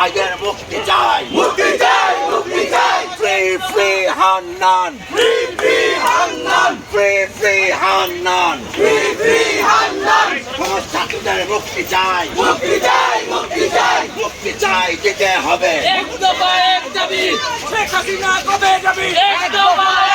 ভাইদের মুক্তি চাই। মুক্তি চাই মুক্তি চাই। Free free Hannan free free Hannan free free Hannan free free Hannan সমাজ মুক্তি চাই। মুক্তি চাই মুক্তি চাই। মুক্তি চাই দিতে হবে। এক দফা এক দাবি শেখ হাসিনা কবে যাবি? এক দফা